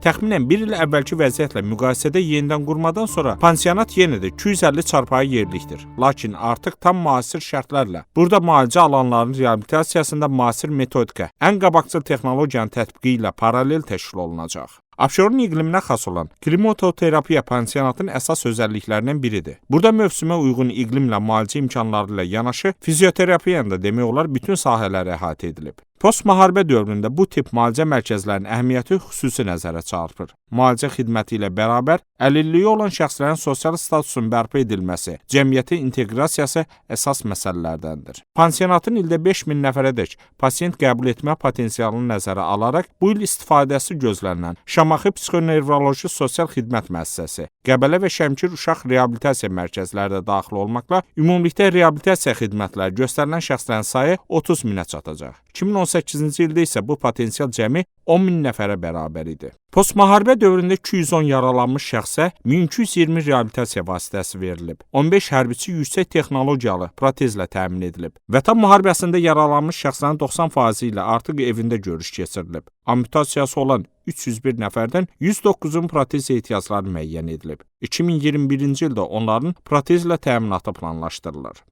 Təxminən 1 il əvvəlki vəziyyətlə müqayisədə yenidən qurmadan sonra pansionat yenə də 250 çarpayı yerlikdir. Lakin artıq tam müasir şərtlərlə burada müalicə alanlarının reabilitasiyasında müasir metodika, ən qabaqcıl texnologiyanın tətbiqi ilə paralel təşkil olunacaq. Abşeron iqliminə xas olan klimatoterapiya pansionatın əsas özəlliklərindən biridir. Burada mövsümə uyğun iqlimlə müalicə imkanları ilə yanaşı fizioterapiyanın da demək olar bütün sahələri əhatə edilib. Postmüharibə dövründə bu tip müalicə mərkəzlərinin əhəmiyyəti xüsusi nəzərə çarpır. Müalicə xidməti ilə bərabər əlilliyi olan şəxslərin sosial statusunun bərpa edilməsi, cəmiyyətin inteqrasiyası əsas məsələlərdəndir. Pansionatın ildə 5000 nəfərədək pasiyent qəbul etmə potensialını nəzərə alaraq bu il istifadəsi gözlənilən Şamaxı Psixonevroloji Sosial Xidmət Müəssisəsi, Qəbələ və Şəmkir Uşaq Reabilitasiya mərkəzləri də daxil olmaqla ümumilikdə reabilitasiya xidmətləri göstərilən şəxslərin sayı 30 minə çatacaq. 2018-ci ildə isə bu potensial cəmi 10 min nəfərə bərabər idi. Postmüharibə dövründə 210 yaralanmış şəxsə 1220 reabilitasiya vasitəsi verilib. 15 hərbiçi yüksək texnologiyalı protezlə təmin edilib. Vətən müharibəsində yaralanmış şəxslərin 90% ilə artıq evində görüş keçirilib. Amputasiyası olan 301 nəfərdən 109-un protez ehtiyacları müəyyən edilib. 2021-ci ildə onların protezlə təminatı planlaşdırılır.